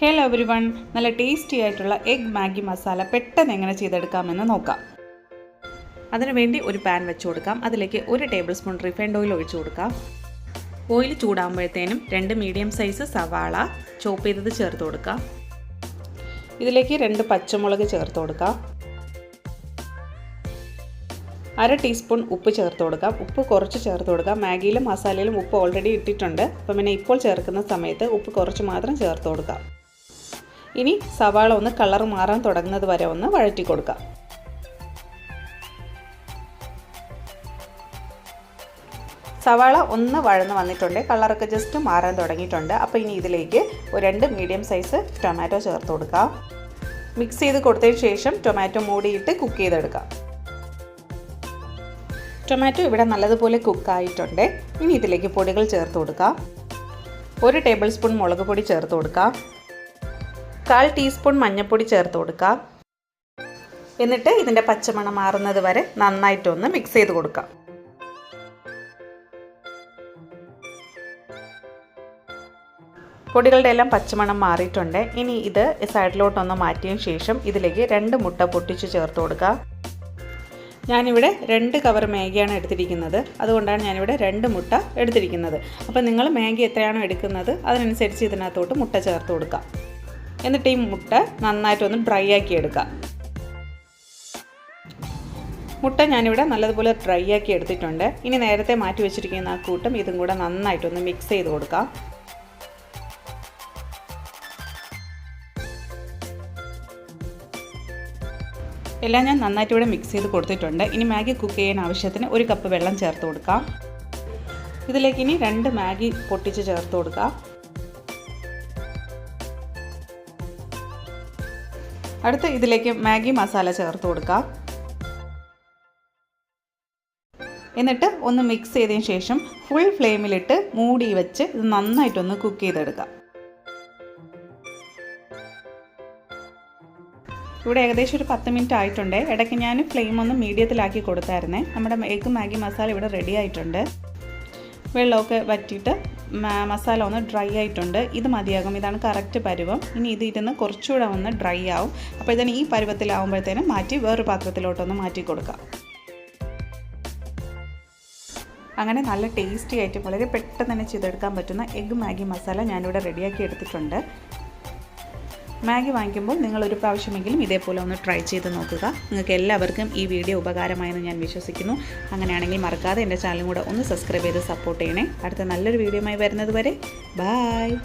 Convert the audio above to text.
Hello everyone നല്ല tasty ആയിട്ടുള്ള egg Maggi masala പെട്ടെന്ന് എങ്ങനെ ചെയ്തെടുക്കാമെന്ന് നോക്കാം. അതിനുവേണ്ടി ഒരു പാൻ വെച്ച് കൊടുക്കാം. അതിലേക്ക് ഒരു ടേബിൾ സ്പൂൺ റിഫൈൻഡ് ഓയിൽ ഒഴിച്ചു കൊടുക്കാം. ഓയിൽ ചൂടാകുമ്പോഴത്തേനും രണ്ട് മീഡിയം സൈസ് സവാള ചോപ്പ് ചെയ്തത് ചേർത്ത് കൊടുക്കാം. ഇതിലേക്ക് രണ്ട് പച്ചമുളക് ചേർത്ത് കൊടുക്കാം. അര ടീസ്പൂൺ ഉപ്പ് ചേർത്ത് കൊടുക്കാം. ഉപ്പ് കുറച്ച് ചേർത്ത് കൊടുക്കാം. മാഗിയിലും മസാലയിലും ഉപ്പ് ഓൾറെഡി ഇട്ടിട്ടുണ്ട്. അപ്പം പിന്നെ ഇപ്പോൾ ചേർക്കുന്ന സമയത്ത് ഉപ്പ് കുറച്ച് മാത്രം ചേർത്ത് കൊടുക്കാം. ഇനി സവാള ഒന്ന് കളർ മാറാൻ തുടങ്ങുന്നത് വരെ ഒന്ന് വഴറ്റി കൊടുക്കാം. സവാള ഒന്ന് വഴന്ന് വന്നിട്ടുണ്ട് കളറൊക്കെ ജസ്റ്റ് മാറാൻ തുടങ്ങിയിട്ടുണ്ട്. അപ്പോൾ ഇനി ഇതിലേക്ക് ഒരു രണ്ട് മീഡിയം സൈസ് ടൊമാറ്റോ ചേർത്ത് കൊടുക്കാം. മിക്സ് ചെയ്ത് കൊടുത്തതിന് ശേഷം ടൊമാറ്റോ മൂടിയിട്ട് കുക്ക് ചെയ്തെടുക്കാം. ടൊമാറ്റോ ഇവിടെ നല്ലതുപോലെ കുക്കായിട്ടുണ്ട് ഇനി ഇതിലേക്ക് പൊടികൾ ചേർത്ത് കൊടുക്കാം. ഒരു ടേബിൾ സ്പൂൺ മുളക് പൊടി ചേർത്ത് കൊടുക്കാം. കാൽ ടീസ്പൂൺ മഞ്ഞൾപ്പൊടി ചേർത്ത് കൊടുക്കാം. എന്നിട്ട് ഇതിന്റെ പച്ചമണം മാറുന്നത് വരെ നന്നായിട്ടൊന്ന് മിക്സ് ചെയ്ത് കൊടുക്കാം. പൊടികളുടെ എല്ലാം പച്ചമണം മാറിയിട്ടുണ്ട്. ഇനി ഇത് സൈഡിലോട്ടൊന്ന് മാറ്റിയതിന് ശേഷം ഇതിലേക്ക് രണ്ട് മുട്ട പൊട്ടിച്ച് ചേർത്ത് കൊടുക്കുക ഞാനിവിടെ രണ്ട് കവർ മാഗിയാണ് എടുത്തിരിക്കുന്നത്. അതുകൊണ്ടാണ് ഞാനിവിടെ രണ്ട് മുട്ട എടുത്തിരിക്കുന്നത്. അപ്പോൾ നിങ്ങൾ മാഗി എത്രയാണോ എടുക്കുന്നത് അതിനനുസരിച്ച് ഇതിനകത്തോട്ട് മുട്ട ചേർത്ത് കൊടുക്കുക എന്നിട്ട് ഈ മുട്ട നന്നായിട്ടൊന്ന് ഡ്രൈ ആക്കി എടുക്കുക. മുട്ട ഞാനിവിടെ നല്ലതുപോലെ ഡ്രൈ ആക്കി എടുത്തിട്ടുണ്ട്. ഇനി നേരത്തെ മാറ്റി വെച്ചിരിക്കുന്ന ആ കൂട്ടം ഇതും കൂടെ നന്നായിട്ടൊന്ന് മിക്സ് ചെയ്ത് കൊടുക്കാം. എല്ലാം ഞാൻ നന്നായിട്ട് ഇവിടെ മിക്സ് ചെയ്ത് കൊടുത്തിട്ടുണ്ട്. ഇനി മാഗി കുക്ക് ചെയ്യാൻ ആവശ്യത്തിന് ഒരു കപ്പ് വെള്ളം ചേർത്ത് കൊടുക്കാം. ഇതിലേക്ക് ഇനി രണ്ട് മാഗി പൊട്ടിച്ച് ചേർത്ത് കൊടുക്കാം. അടുത്ത് ഇതിലേക്ക് മാഗി മസാല ചേർത്ത് കൊടുക്കാം. എന്നിട്ട് ഒന്ന് മിക്സ് ചെയ്തതിന് ശേഷം ഫുൾ ഫ്ലെയിമിലിട്ട് മൂടി വെച്ച് ഇത് നന്നായിട്ടൊന്ന് കുക്ക് ചെയ്തെടുക്കാം. ഇവിടെ ഏകദേശം ഒരു പത്ത് മിനിറ്റ് ആയിട്ടുണ്ട്. ഇടയ്ക്ക് ഞാൻ ഫ്ലെയിം ഒന്ന് മീഡിയത്തിലാക്കി കൊടുത്തായിരുന്നേ. നമ്മുടെ എഗ്ഗ് മാഗി മസാല ഇവിടെ റെഡി ആയിട്ടുണ്ട്. വെള്ളമൊക്കെ വറ്റിയിട്ട് മസാല ഒന്ന് ഡ്രൈ ആയിട്ടുണ്ട്. ഇത് മതിയാകും. ഇതാണ് കറക്റ്റ് പരുവം. ഇനി ഇത് ഇരുന്ന് കുറച്ചുകൂടെ ഒന്ന് ഡ്രൈ ആവും. അപ്പോൾ ഇതിന് ഈ പരുവത്തിലാവുമ്പോഴത്തേനും മാറ്റി വേറൊരു പാത്രത്തിലോട്ടൊന്ന് മാറ്റി കൊടുക്കാം. അങ്ങനെ നല്ല ടേസ്റ്റി ആയിട്ട് വളരെ പെട്ടെന്ന് തന്നെ ചെയ്തെടുക്കാൻ പറ്റുന്ന എഗ്ഗ് മാഗി മസാല ഞാനിവിടെ റെഡിയാക്കി എടുത്തിട്ടുണ്ട്. മാഗി വാങ്ങിക്കുമ്പോൾ നിങ്ങൾ ഒരു പ്രാവശ്യമെങ്കിലും ഇതേപോലെ ഒന്ന് ട്രൈ ചെയ്ത് നോക്കുക. നിങ്ങൾക്ക് എല്ലാവർക്കും ഈ വീഡിയോ ഉപകാരമായെന്ന് ഞാൻ വിശ്വസിക്കുന്നു. അങ്ങനെയാണെങ്കിൽ മറക്കാതെ എന്റെ ചാനലും കൂടെ ഒന്ന് സബ്സ്ക്രൈബ് ചെയ്ത് സപ്പോർട്ട് ചെയ്യണേ. അടുത്ത നല്ലൊരു വീഡിയോയുമായി വരുന്നത് വരെ. ബായ്